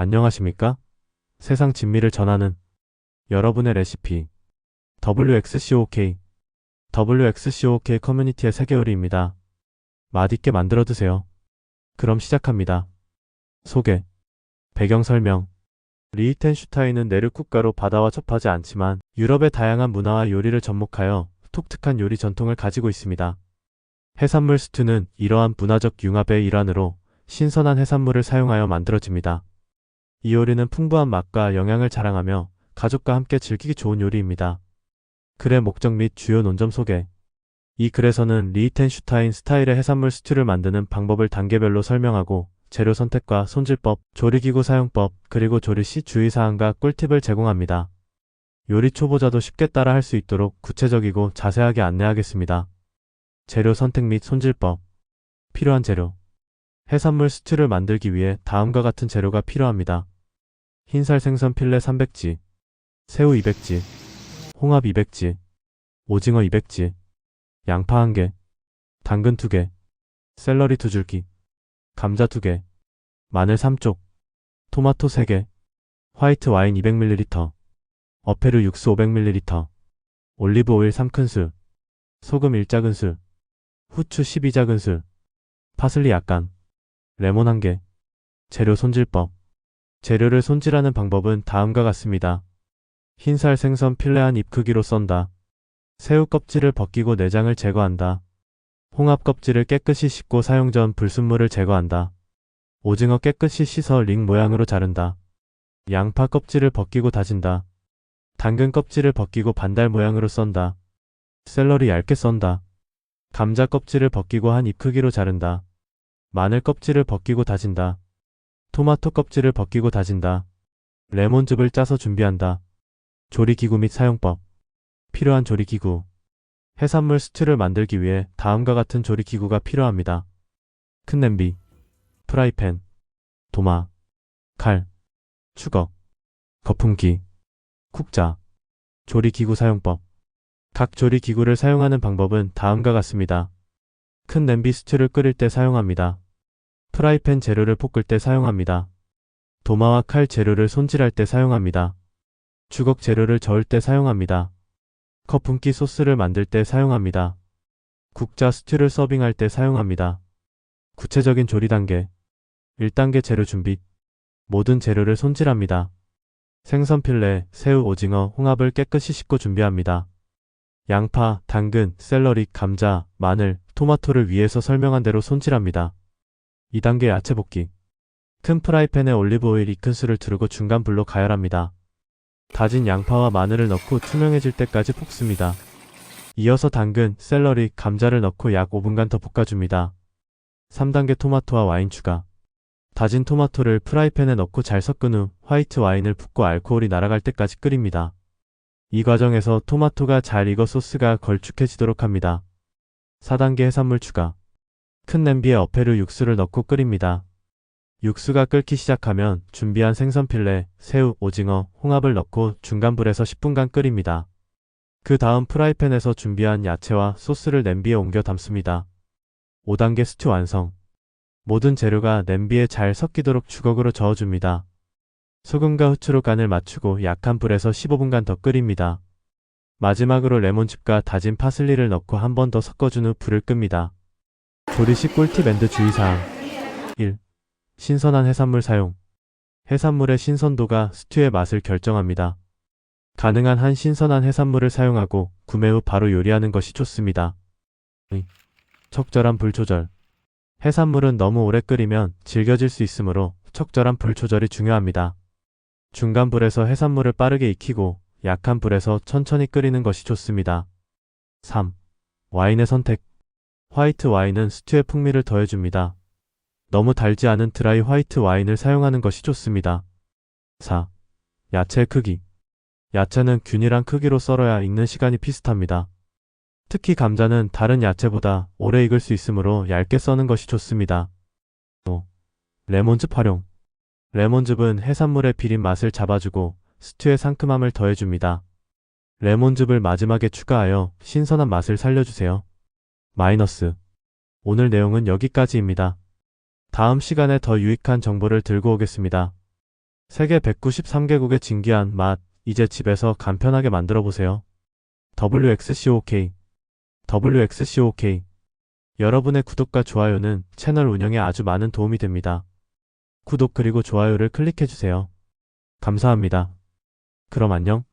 안녕하십니까? 세상 진미를 전하는 여러분의 레시피 WXCOK WXCOK 커뮤니티의 세계요리입니다. 맛있게 만들어 드세요. 그럼 시작합니다. 소개 배경 설명 리히텐슈타인은 내륙 국가로 바다와 접하지 않지만 유럽의 다양한 문화와 요리를 접목하여 독특한 요리 전통을 가지고 있습니다. 해산물 스튜는 이러한 문화적 융합의 일환으로 신선한 해산물을 사용하여 만들어집니다. 이 요리는 풍부한 맛과 영양을 자랑하며 가족과 함께 즐기기 좋은 요리입니다. 글의 목적 및 주요 논점 소개 이 글에서는 리히텐슈타인 스타일의 해산물 스튜를 만드는 방법을 단계별로 설명하고 재료 선택과 손질법, 조리기구 사용법, 그리고 조리 시 주의사항과 꿀팁을 제공합니다. 요리 초보자도 쉽게 따라 할 수 있도록 구체적이고 자세하게 안내하겠습니다. 재료 선택 및 손질법 필요한 재료 해산물 스튜를 만들기 위해 다음과 같은 재료가 필요합니다. 흰살 생선 필레 300지, 새우 200지, 홍합 200지, 오징어 200지, 양파 1개, 당근 2개, 샐러리 2줄기, 감자 2개, 마늘 3쪽, 토마토 3개, 화이트 와인 200ml, 어페르 육수 500ml, 올리브 오일 3큰술, 소금 1작은술, 후추 12작은술, 파슬리 약간, 레몬 1개. 재료 손질법. 재료를 손질하는 방법은 다음과 같습니다. 흰살 생선 필레 한 입 크기로 썬다. 새우 껍질을 벗기고 내장을 제거한다. 홍합 껍질을 깨끗이 씻고 사용 전 불순물을 제거한다. 오징어 깨끗이 씻어 링 모양으로 자른다. 양파 껍질을 벗기고 다진다. 당근 껍질을 벗기고 반달 모양으로 썬다. 샐러리 얇게 썬다. 감자 껍질을 벗기고 한 입 크기로 자른다. 마늘 껍질을 벗기고 다진다. 토마토 껍질을 벗기고 다진다. 레몬즙을 짜서 준비한다. 조리기구 및 사용법. 필요한 조리기구. 해산물 스튜를 만들기 위해 다음과 같은 조리기구가 필요합니다. 큰 냄비, 프라이팬, 도마, 칼, 추걱, 거품기, 쿡자, 조리기구 사용법. 각 조리기구를 사용하는 방법은 다음과 같습니다. 큰 냄비 스튜를 끓일 때 사용합니다. 프라이팬 재료를 볶을 때 사용합니다. 도마와 칼 재료를 손질할 때 사용합니다. 주걱 재료를 저을 때 사용합니다. 거품기 소스를 만들 때 사용합니다. 국자 스튜를 서빙할 때 사용합니다. 구체적인 조리 단계 1단계 재료 준비 모든 재료를 손질합니다. 생선 필레, 새우, 오징어, 홍합을 깨끗이 씻고 준비합니다. 양파, 당근, 샐러리, 감자, 마늘, 토마토를 위해서 설명한 대로 손질합니다. 2단계 야채 볶기. 큰 프라이팬에 올리브 오일 2큰술을 두르고 중간 불로 가열합니다. 다진 양파와 마늘을 넣고 투명해질 때까지 볶습니다. 이어서 당근, 샐러리, 감자를 넣고 약 5분간 더 볶아줍니다. 3단계 토마토와 와인 추가. 다진 토마토를 프라이팬에 넣고 잘 섞은 후 화이트 와인을 붓고 알코올이 날아갈 때까지 끓입니다. 이 과정에서 토마토가 잘 익어 소스가 걸쭉해지도록 합니다. 4단계 해산물 추가. 큰 냄비에 어페르 육수를 넣고 끓입니다. 육수가 끓기 시작하면 준비한 생선 필레, 새우, 오징어, 홍합을 넣고 중간 불에서 10분간 끓입니다. 그 다음 프라이팬에서 준비한 야채와 소스를 냄비에 옮겨 담습니다. 5단계 스튜 완성. 모든 재료가 냄비에 잘 섞이도록 주걱으로 저어줍니다. 소금과 후추로 간을 맞추고 약한 불에서 15분간 더 끓입니다. 마지막으로 레몬즙과 다진 파슬리를 넣고 한 번 더 섞어준 후 불을 끕니다. 조리 시 꿀팁 앤드 주의사항 1. 신선한 해산물 사용 해산물의 신선도가 스튜의 맛을 결정합니다. 가능한 한 신선한 해산물을 사용하고 구매 후 바로 요리하는 것이 좋습니다. 2. 적절한 불 조절 해산물은 너무 오래 끓이면 질겨질 수 있으므로 적절한 불 조절이 중요합니다. 중간 불에서 해산물을 빠르게 익히고 약한 불에서 천천히 끓이는 것이 좋습니다. 3. 와인의 선택. 화이트 와인은 스튜의 풍미를 더해줍니다. 너무 달지 않은 드라이 화이트 와인을 사용하는 것이 좋습니다. 4. 야채 크기. 야채는 균일한 크기로 썰어야 익는 시간이 비슷합니다. 특히 감자는 다른 야채보다 오래 익을 수 있으므로 얇게 써는 것이 좋습니다. 5. 레몬즙 활용. 레몬즙은 해산물의 비린 맛을 잡아주고 스튜의 상큼함을 더해줍니다. 레몬즙을 마지막에 추가하여 신선한 맛을 살려주세요. 마이너스. 오늘 내용은 여기까지입니다. 다음 시간에 더 유익한 정보를 들고 오겠습니다. 세계 193개국의 진기한 맛, 이제 집에서 간편하게 만들어 보세요. WXCOK WXCOK 여러분의 구독과 좋아요는 채널 운영에 아주 많은 도움이 됩니다. 구독 그리고 좋아요를 클릭해 주세요. 감사합니다. 그럼 안녕.